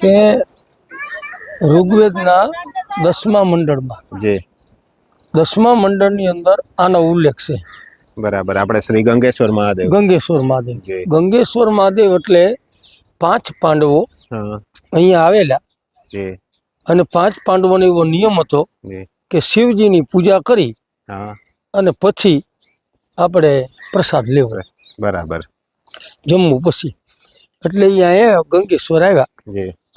કે ઋગ્વેદના દસમા મંડળમાં. જે. દસમા મંડળની અંદર આનો ઉલ્લેખ છે. બરાબર. આપણે શ્રી ગંગેશ્વર મહાદેવ. ગંગેશ્વર મહાદેવ. જી. ગંગેશ્વર મહાદેવ એટલે પાંચ પાંડવો અહીંયા આવેલા. જે. અને પાંચ પાંડવોનો એવો નિયમ હતો કે શિવજીની પૂજા કરી હા. અને પછી આપણે પ્રસાદ લેવો. બરાબર. જમવું પછી. એટલે અહીંયા ગંગેશ્વર આવ્યા.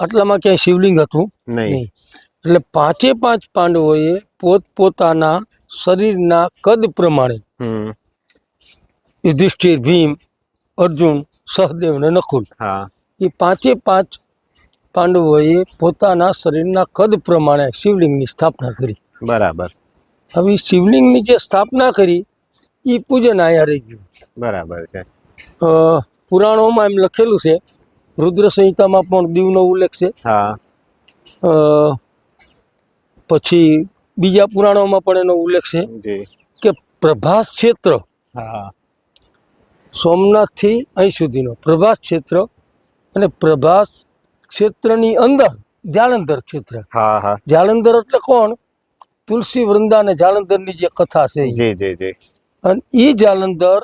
આટલામાં ક્યાંય શિવલિંગ હતું? નહીં. એટલે પાંચે પાંચ પાંડવોએ પોતપોતાના શરીરના કદ પ્રમાણે યુધિષ્ઠિર ભીમ અર્જુન સહદેવ ને નકુલ એ પાંચે પાંચ પાંડવોએ પોતાના શરીરના કદ પ્રમાણે શિવલિંગની સ્થાપના કરી. બરાબર. હવે શિવલિંગની જે સ્થાપના કરી એ પૂજન આયા રહી ગયું. બરાબર છે. અ, પુરાણોમાં એમ લખેલું છે રુદ્ર સંહિતામાં પણ દીવનો ઉલ્લેખ છે. હા. પછી બીજા પુરાણોમાં પણ એનો ઉલ્લેખ છે કે પ્રભાસ ક્ષેત્ર સોમનાથથી અહીં સુધીનો પ્રભાસ ક્ષેત્ર અને પ્રભાસ ક્ષેત્રની અંદર જાલંધર ક્ષેત્ર. હા હા. જાલંધર એટલે કોણ? તુલસી વૃંદા અને જાલંધરની જે કથા છે. જી જી જી. અને એ જાલંધર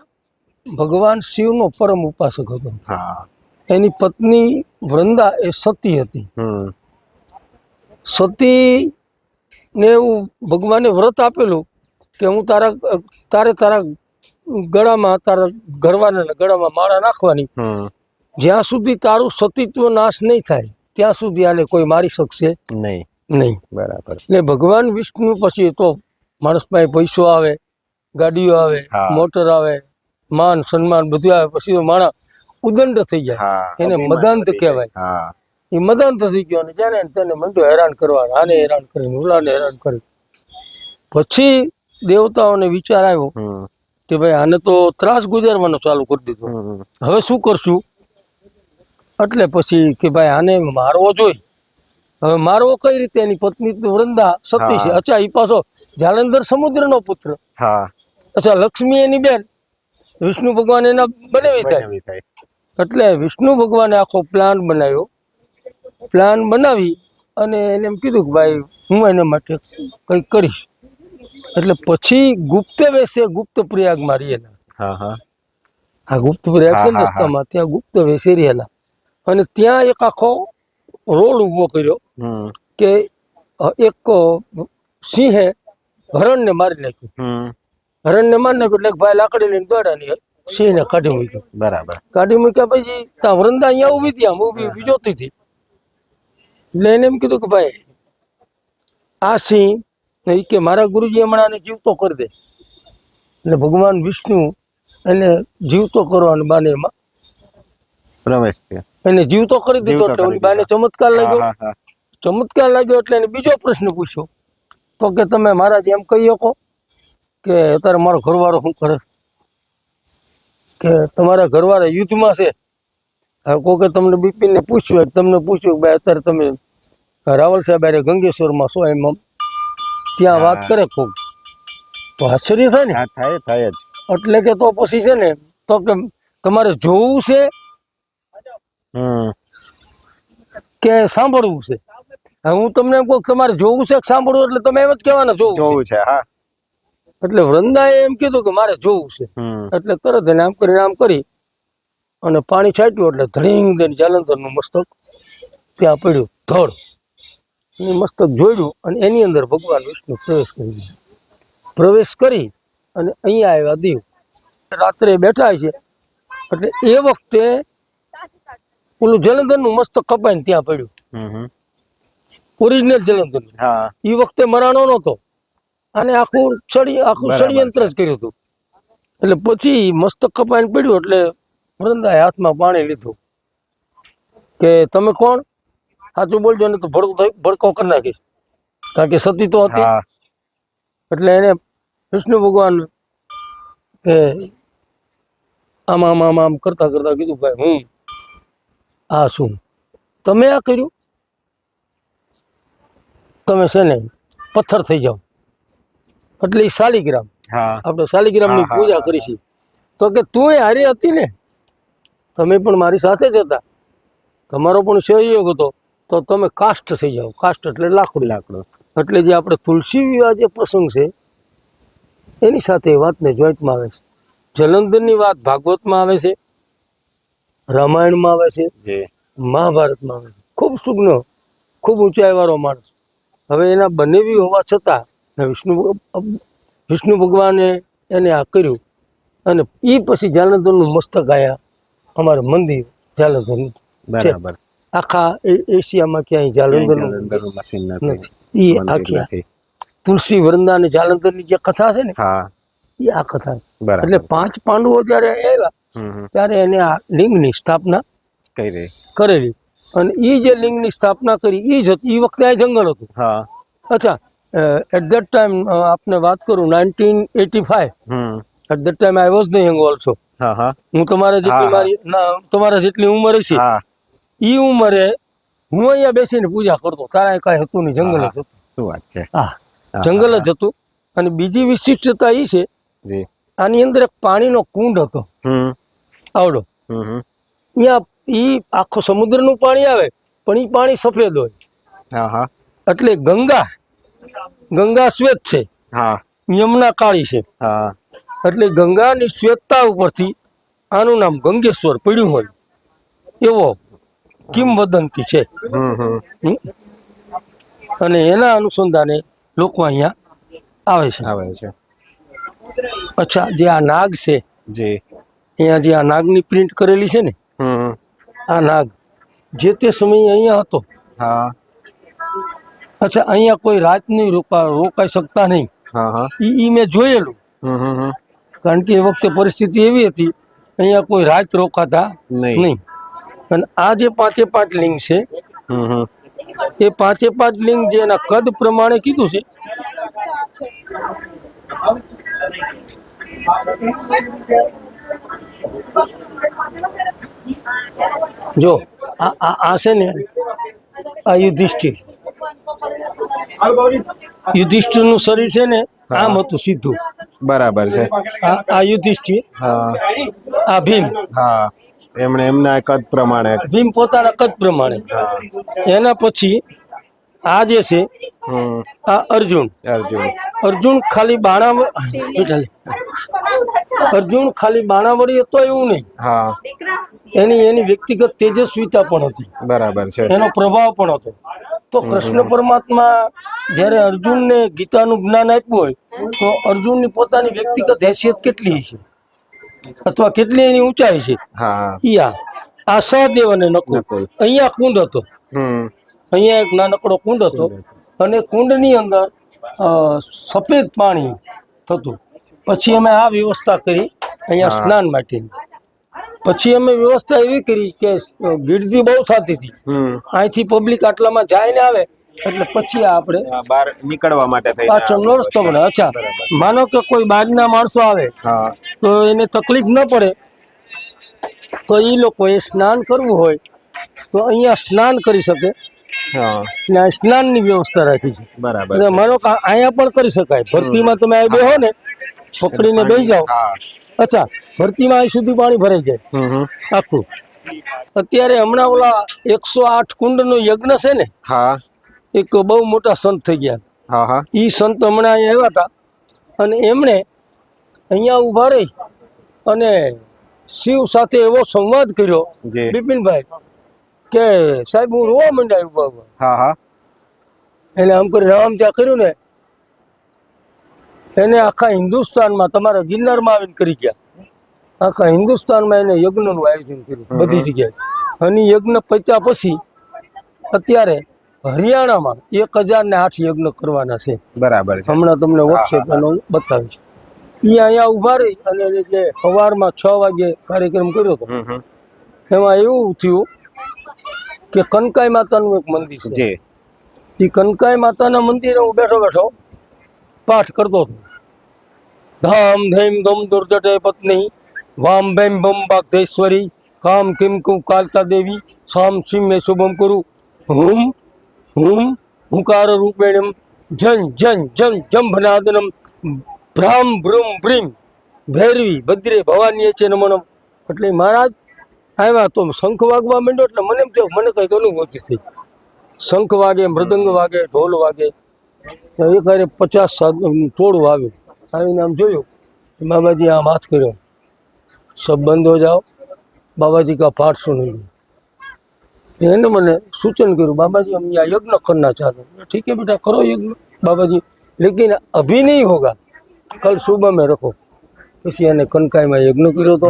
ભગવાન શિવનો પરમ ઉપાસક હતો. હા. એની પત્ની વૃંદા એ સતી હતી. સતી ને હું ભગવાને વ્રત આપેલું કે હું તારા તારે તારા ગળામાં તારા ઘરવાના ગળામાં માળા નાખવાની. જ્યાં સુધી તારું સતીત્વ નાશ નહીં થાય ત્યાં સુધી આને કોઈ મારી શકશે નહીં. નહીં. બરાબર. એટલે ભગવાન વિષ્ણુ પછી તો માણસ પાસે પૈસો આવે ગાડીઓ આવે મોટર આવે માન સન્માન બધું આવે પછી તો માણસ ઉદંડ થઈ જાય. એને મદાંત કહેવાય. એ મદાંત થઈ ગયો અને જાણે તેને મંડો હેરાન કરવા આને હેરાન કરી ઓલાને હેરાન કરી. પછી દેવતાઓને વિચાર આવ્યો કે ભાઈ આને તો ત્રાસ ગુજારવાનો ચાલુ કરી દીધો. હવે શું કરશું? એટલે પછી કે ભાઈ આને મારવો જોઈ. હવે મારવો કઈ રીતે? એની પત્ની વૃંદા સતી છે. અચ્છા એ પાછો જાલંધર સમુદ્રનો પુત્ર. અચ્છા લક્ષ્મી એની બેન. વિષ્ણુ ભગવાન એના બનાવી થાય. એટલે વિષ્ણુ ભગવાને આખો પ્લાન બનાવ્યો. પ્લાન બનાવી અને એને એમ કીધું કે ભાઈ હું એના માટે કંઈક કરીશ. એટલે પછી ગુપ્ત વેશે ગુપ્ત પ્રયાગ મારી એના હા. આ ગુપ્ત પ્રયાગ છે રસ્તામાં ત્યાં ગુપ્ત વેશે રહેલા. અને ત્યાં એક આખો રોડ ઊભો કર્યો કે એક સિંહે હરણને મારી નાખ્યું. હરણને મારી નાખ્યું એટલે ભાઈ લાકડી લઈને દોડાની નહીં સિંહને કાઢી મૂક્યો. બરાબર. કાઢી મૂક્યા પછી ત્યાં વૃંદા અહીંયા ઊભી હતી આમ ઊભી ઊભી જોતી હતી. એટલે એને એમ કીધું કે ભાઈ આ સિંહ એ કે મારા ગુરુજી હમણાં આને જીવતો કરી દે. એટલે ભગવાન વિષ્ણુ એને જીવતો કરવાનું બાને એમાં. પ્રવેશ એને જીવતો કરી દીધો એટલે બાને ચમત્કાર લાગ્યો. ચમત્કાર લાગ્યો એટલે એને બીજો પ્રશ્ન પૂછ્યો. તો કે તમે મહારાજ એમ કહી શકો કે અત્યારે મારો ઘરવાળો શું કરે? કે તમારા ઘરવાળા યુદ્ધમાં છે. કોકે તમને બિપિનને પૂછ્યું તમને પૂછ્યું કે ભાઈ અત્યારે તમે રાવલ સાહેબ અરે ગંગેશ્વરમાં છો એમ ત્યાં વાત કરે કોક. તો આશ્ચર્ય થાય ને. થાય થાય જ. એટલે કે તો પછી છે ને તો કે તમારે જોવું છે હમ. કે સાંભળવું છે? હું તમને એમ કહું તમારે જોવું છે કે સાંભળવું એટલે તમે એમ જ કહેવાના જોવું જોવું છે હા. એટલે વૃંદાએ એમ કીધું કે મારે જોવું છે. એટલે તરત એને આમ કરીને આમ કરી અને પાણી છાંટ્યું એટલે ધણીંગ દઈને જાલંધરનું મસ્તક ત્યાં પડ્યું ધડ. એ મસ્તક જોડ્યું અને એની અંદર ભગવાન વિષ્ણુ પ્રવેશ કરી દીધો પ્રવેશ કરી અને અહીંયા આવ્યા દીવ. રાત્રે બેઠા છે એટલે એ વખતે ઓલું જલંધરનું મસ્તક કપાઈને ત્યાં પડ્યું. ઓરિજિનલ જલંધર હા. એ વખતે મરાણો નહોતો. અને આખું છડી આખું ષડયંત્ર જ કર્યું હતું. એટલે પછી મસ્તક કપાઈને પડ્યું એટલે વૃંદાએ હાથમાં પાણી લીધું. કે તમે કોણ? સાચું બોલજો ને તો ભડકો ભડકો કરી નાખીશ. કારણ કે સતી તો હતી. એટલે એને વિષ્ણુ ભગવાન કે આમ આમ આમ આમ કરતા કરતા કીધું ભાઈ હું આ શું તમે આ કર્યું? તમે છે ને પથ્થર થઈ જાઓ. એટલે શાલિગ્રામ. આપણે શાલિગ્રામની પૂજા કરીશી. તો કે તું એ હારી હતી ને? તમે પણ મારી સાથે જ હતા. તમારો પણ સહયોગ હતો. તો તમે કાસ્ટ થઈ જાઓ. કાસ્ટ એટલે લાકડું. લાકડું. એટલે જે આપણે તુલસી વિવાહ જે પ્રસંગ છે એની સાથે વાતને જોઈન્ટમાં આવે છે. જલંધરની વાત ભાગવતમાં આવે છે રામાયણમાં આવે છે જી. મહાભારતમાં આવે છે. ખૂબ સુગ્ન ખૂબ ઊંચાઈવાળો માણસ. હવે એના બનેવી હોવા છતાં ને વિષ્ણુ વિષ્ણુ ભગવાને એને આ કર્યું. અને એ પછી જાલંધરનું મસ્તક આયા. અમારે મંદિર જાલંધરનું બરાબર. આખા એશિયામાં ક્યાંય જાલંધરનું નથી. એ આખી તુલસી વૃંદા અને જાલંધરની જે કથા છે ને એ આ કથા એટલે પાંચ પાંડવો જયારે આવ્યા. ત્યારે એને આ લિંગની સ્થાપના કરેલી. અને એ જે લિંગની સ્થાપના કરી એ જ હતી એ વખતે આ જંગલ હતું. અચ્છા એટ ધેટ ટાઈમ આપને વાત કરું nineteen eighty five at that time I was the young also હા તમારા જેટલી મારી તમારે જેટલી ઉંમર છે. એ ઉંમરે હું અહીંયા બેસીને પૂજા કરતો. તારા કાંઈ હતું નહીં જંગલ જ હતું. શું વાત છે? હા જંગલ જ હતું. અને બીજી વિશિષ્ટતા એ છે આની અંદર એક પાણીનો કુંડ હતો. હમ. આવડો. અહીંયા ઈ આખો સમુદ્રનું પાણી આવે પણ એ પાણી સફેદ હોય. એટલે ગંગા ગંગા શ્વેત છે. હા. યમુના કાળી છે. હા. એટલે ગંગાની શ્વેતતા ઉપરથી આનું નામ ગંગેશ્વર પડ્યું હોય. એવો કિંવદંતી છે? અને એના અનુસંધાને લોકો અહીંયા આવે છે. આવે છે. અચ્છા જે આ નાગ છે જે. અહીંયા જે આ નાગની પ્રિન્ટ કરેલી છે ને. આ નાગ જે તે સમયે અહીંયા હતો. હા. અચ્છા અહીંયા કોઈ રાત નહીં રોકા રોકાઈ શકતા નહીં. ઈ મેં જોયેલું. કારણ કે એ વખતે પરિસ્થિતિ એવી હતી અહીંયા કોઈ રાત રોકાતા નહીં. અને આ જે પાંચે પાંચ લિંગ છે એ પાંચે પાંચ લિંગ જે એના કદ પ્રમાણે કીધું છે જો આ આ છે ને આ યુધિષ્ઠિર. યુધિષ્ઠિરનું શરીર છે ને આમ હતું સીધું. બરાબર છે. આ યુધિષ્ઠિર હા. આ ભીમ. હા. એમણે એમના કદ પ્રમાણે. ભીમ પોતાના કદ પ્રમાણે. એના પછી આ જે છે આ અર્જુન. અર્જુન. અર્જુન ખાલી બાણા અર્જુન ખાલી બાણાવળી હતો એવું નહીં. હા. એની એની વ્યક્તિગત તેજસ્વીતા પણ હતી. બરાબર છે. એનો પ્રભાવ પણ હતો. તો કૃષ્ણ પરમાત્મા જ્યારે અર્જુનને ગીતાનું જ્ઞાન આપ્યું હોય તો અર્જુનની પોતાની વ્યક્તિગત હેસિયત કેટલી છે અથવા કેટલી એની ઊંચાઈ છે આ સહદેવ અને નકુલ. અહીંયા કુંડ હતો. અહીંયા એક નાનકડો કુંડ હતો અને કુંડની અંદર અ, સફેદ પાણી થતું. પછી અમે આ વ્યવસ્થા કરી અહીંયા સ્નાન માટેની પછી અમે વ્યવસ્થા એવી કરી કે ગીર્દી બહુ થતી હતી. અહીંથી પબ્લિક આટલામાં જાય ને આવે એટલે પછી આપણે બહાર નીકળવા માટે થઈ પાછળ રસ્તો બને અચ્છા માનો કે કોઈ બહારના માણસો આવે તો એને તકલીફ ન પડે. તો એ લોકોએ સ્નાન કરવું હોય તો અહીંયા સ્નાન કરી શકે. હા. ને આ સ્નાનની વ્યવસ્થા રાખી છે. બરાબર માનો કે અહીંયા પણ કરી શકાય. ભરતીમાં તમે અહીં બેહો ને પકડીને બેસી જાઓ. અચ્છા ભરતીમાં અહીં સુધી પાણી ભરાઈ જાય. આખું. અત્યારે હમણાં ઓલા એકસો આઠ કુંડનો યજ્ઞ છે ને હા. એક બહુ મોટા સંત થઈ ગયા. હા હા. એ સંત હમણાં અહીંયા આવ્યા હતા. અને એમણે અહીંયા ઊભા રહી અને શિવ સાથે એવો સંવાદ કર્યો બિપિનભાઈ કે સાહેબ હું રોવા માંડ્યા ઊભા ઊભા હા હા. એટલે આમ કરી રામ ત્યાં કર્યું ને એને આખા હિન્દુસ્તાનમાં તમારા ગિરનારમાં આવીને કરી ગયા. આખા હિન્દુસ્તાનમાં એને યજ્ઞનું આયોજન કર્યું બધી જગ્યાએ. અને યજ્ઞ પત્યા પછી અત્યારે હરિયાણામાં એક હજાર ને આઠ યજ્ઞ કરવાના છે. બરાબર હમણાં તમને વોટ્સએપ એનો બતાવીશ. એ અહીંયા ઊભા રહી અને જે સવારમાં છ વાગે કાર્યક્રમ કર્યો હતો. એમાં એવું થયું કે કનકાઈ માતાનું એક મંદિર છે. એ કનકાઈ માતાના મંદિરે હું બેઠો બેઠો પાઠ કરતો હતો ધામ ધૈમ ધમ દુર્જટે પત્ની વામ ભૈમ ભમ બાગધેશ્વરી કામ કિમ કુ કાલકા દેવી સામ સિમ મે શુભમ કરું હુમ હુમ હુંકાર રૂપેણમ જન જન જન જંભનાદનમ ભ્રામ ભ્રૂમ ભ્રીમ ભૈરવી ભદ્રે ભવાની છે નમનમ એટલે મહારાજ, આવ્યા તો શંખ વાગવા માંડ્યો એટલે મને એમ થયું, મને કંઈક અનુભૂતિ થઈ. શંખ વાગે, મૃદંગ વાગે, ઢોલ વાગે તો એક હારે પચાસ સાધુ ટોળું આવ્યું આવીને આમ જોયું કે બાબાજી આમ હાથ કર્યો સબ બંધ હો જાઓ બાબાજી કા પાઠ સુનેંગે એને મને સૂચન કર્યું बाबाजी हम यहाँ यज्ञ करना चाहते हैं ठीक है बेटा करो यज्ञ बाबाजी लेकिन अभी नहीं होगा कल सुबह में रखो પછી એને કનકાઈમાં યજ્ઞ કર્યો હતો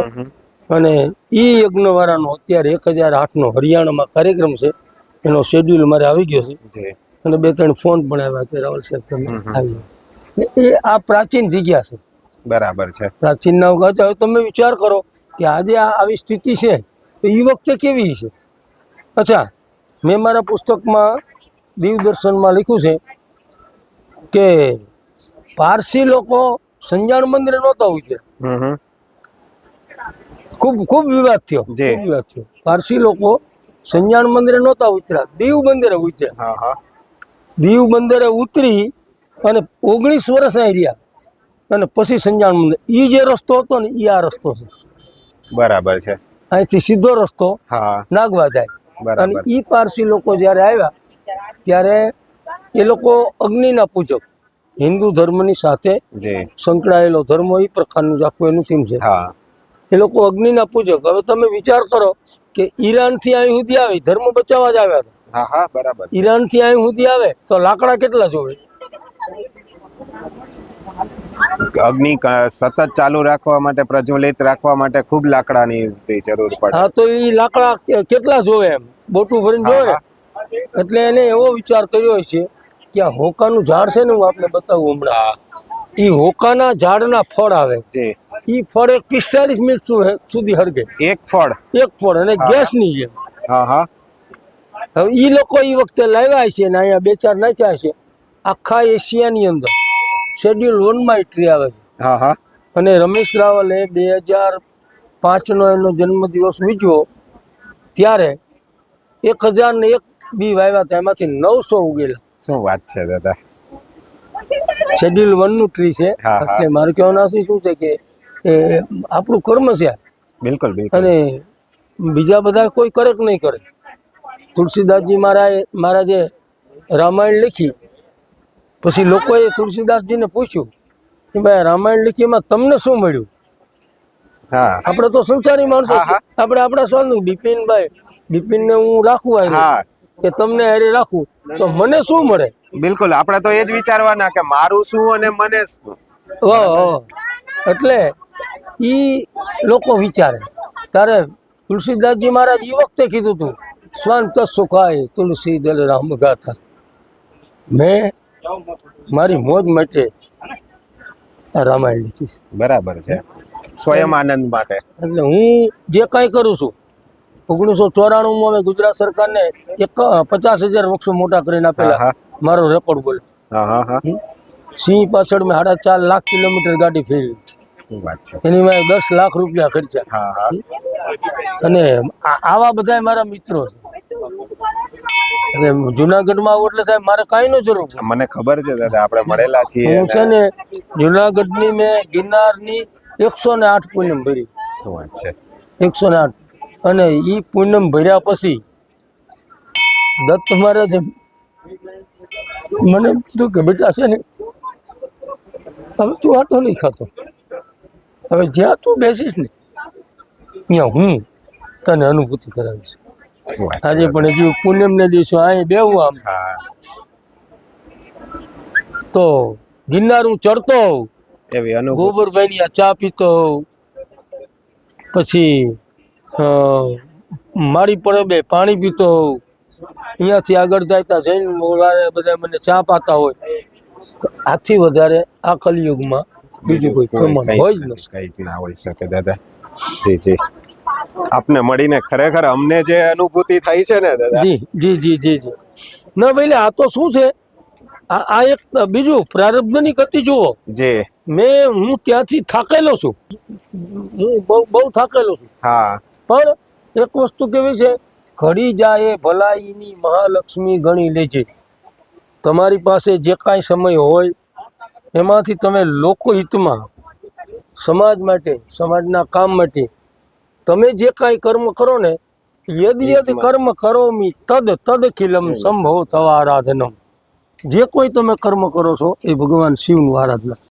અને એ યજ્ઞવાળાનો અત્યારે એક હજાર આઠનો હરિયાણામાં કાર્યક્રમ છે એનો શેડ્યુલ મારે આવી ગયો છે જી અને બે ત્રણ ફોન પણ આવ્યા કે રાવલ સાહેબ તમે આવી એ આ પ્રાચીન જગ્યા છે. બરાબર છે. પ્રાચીન કહે હવે તમે વિચાર કરો કે આજે આ આવી સ્થિતિ છે તો એ વખતે કેવી છે? અચ્છા મેં મારા પુસ્તકમાં દીવ દર્શનમાં લખ્યું છે કે પારસી લોકો સંજાણ મંદિરે નહોતા હમ. ખૂબ ખૂબ વિવાદ થયો જી. ખૂબ વિવાદ થયો. પારસી લોકો સંજાણ મંદિરે નહોતા ઉતર્યા દીવ મંદિરે ઉતર્યા. દીવ બંદરે ઉતરી અને ઓગણીસ વર્ષ અહીં રહ્યા. અને પછી સંજાણ મંદિર. એ જે રસ્તો હતો ને એ આ રસ્તો છે. બરાબર છે. અહીંથી સીધો રસ્તો હા. નાગવા જાય. અને એ પારસી લોકો જ્યારે આવ્યા ત્યારે એ લોકો અગ્નિના પૂજક હિન્દુ ધર્મની સાથે સંકળાયેલો ધર્મ એ પ્રકારનું જ આખું એનું થીમ છે. હા. એ લોકો અગ્નિના પૂજક. હવે તમે વિચાર કરો કે ઈરાનથી અહીં સુધી આવી ધર્મ બચાવવા જ આવ્યા હતા. હા હા બરાબર. ઈરાનથી અહીં સુધી આવે તો લાકડા કેટલા જોવે? અગ્નિ સતત ચાલુ રાખવા માટે પ્રજ્વલિત રાખવા માટે ખૂબ લાકડાની જરૂર પડે. હા તો એ લાકડા કેટલા જોવે એમ? બોટું ભરીને જોવે? એટલે એને એવો વિચાર કર્યો છે કે આ હોકાનું ઝાડ છે ને હું આપને બતાવું હમણાં. એ હોકાના ઝાડના ફળ આવે. એ ફળ એક પિસ્તાલીસ મિનિટ સુધી હરગે એક ફળ. એક ફળ અને ગેસની જેમ. હા હા. હવે એ લોકો એ વખતે લાવ્યા છે ને અહીંયા બે ચાર નાખ્યા છે. આખા એશિયાની અંદર. શેડ્યુલ વનમાં ટ્રી આવે છે. હા હા. અને રમેશ રાવલે બે હજાર પાંચનો એનો જન્મદિવસ ઉજવ્યો. ત્યારે એક હજાર ને એક બી વાવ્યા હતા. એમાંથી નવસો ઉગેલા. શું વાત છે દાદા? શેડ્યુલ વનનું ટ્રી છે. એટલે મારું કહેવાનું આશી શું છે કે આપણું કર્મ છે. બિલકુલ બિલકુલ. અને બીજા બધા કોઈ કરે કે નહીં કરે? તુલસીદાસજી મહારાજે મહારાજે રામાયણ લખી પછી લોકોએ તુલસીદાસજીને પૂછ્યું કે ભાઈ રામાયણ લખી એમાં તમને શું મળ્યું? આપણે તો સંસારી માણસો. આપણે આપણા સ્વાનું બિપિનભાઈ બિપિનને હું રાખું આવ્યો કે તમને હારે રાખું તો મને શું મળે? બિલકુલ આપણે તો એ જ વિચારવાના કે મારું શું અને મને શું. એટલે ઈ લોકો વિચારે. તારે તુલસીદાસજી મહારાજ એ વખતે કીધું હતું સ્વાંત સુખાય તુલસી દલ રામ ગાથા. મેં મારી મોજ માટે રામાયણ લખી છે. બરાબર છે. સ્વયં આનંદ માટે. એટલે હું જે કાંઈ કરું છું ઓગણીસો ચોરાણુંમાં મેં ગુજરાત સરકારને એક પચાસ હજાર વૃક્ષો મોટા કરીને આપેલા. મારો રેકોર્ડ બોલે. સિંહ પાછળ મેં સાડા ચાર લાખ કિલોમીટર ગાડી ફેરવી. છે એની મેં દસ લાખ રૂપિયા ખર્ચ્યા અને આવા બધા મારા મિત્રો છે. અને જુનાગઢમાં આવું એટલે સાહેબ મારે કાંઈ ન જરૂર. મને ખબર છે દાદા આપણે મળેલા છીએ હું છે ને જુનાગઢની મેં ગિરનારની એકસો ને આઠ પૂનમ ભરી. એકસો ને આઠ. અને એ પૂનમ ભર્યા પછી દત્ત મહારાજ મને કીધું કે બેટા છે ને હવે તું આટો નહીં ખાતો. હવે જ્યાં તું બેસીશ ને ત્યાં હું તને અનુભૂતિ કરાવીશ. આજે પણ હજુ પૂનમને દિવસો અહીં બેવું આમ. તો ગિરનાર હું ચડતો હોઉં. ગોબરભાઈ ની ચા પીતો હોઉં. પછી મારી પડે બે પાણી પીતો હોઉં. અહીંયાથી આગળ જાય ત્યાં જઈને બધા મને ચા પાતા હોય. આથી વધારે આ કલિયુગમાં બીજું કોઈ પ્રમાણ હોય જ જ નથી કંઈ ના હોઈ શકે દાદા. જી જી. આપને મળીને ખરેખર અમને જે અનુભૂતિ થઈ છે ને દાદા. જી જી જી જી જી. ના ભાઈ આ તો શું છે? આ આ એક બીજું પ્રારબ્ધની ગતિ જુઓ. જી. મેં હું ત્યાંથી થાકેલો છું. હું બહુ બહુ થાકેલો છું. હા. પણ એક વસ્તુ કેવી છે? ઘડી જાય ભલાઈની મહાલક્ષ્મી ગણી લેજે. તમારી પાસે જે કાંઈ સમય હોય એમાંથી તમે લોકહિતમાં સમાજ માટે સમાજના કામ માટે તમે જે કાંઈ કર્મ કરો ને યદ યદ કર્મ કરોમી તદ તદ ખિલમ સંભવ તવા આરાધનમ જે કોઈ તમે કર્મ કરો છો એ ભગવાન શિવનું આરાધના.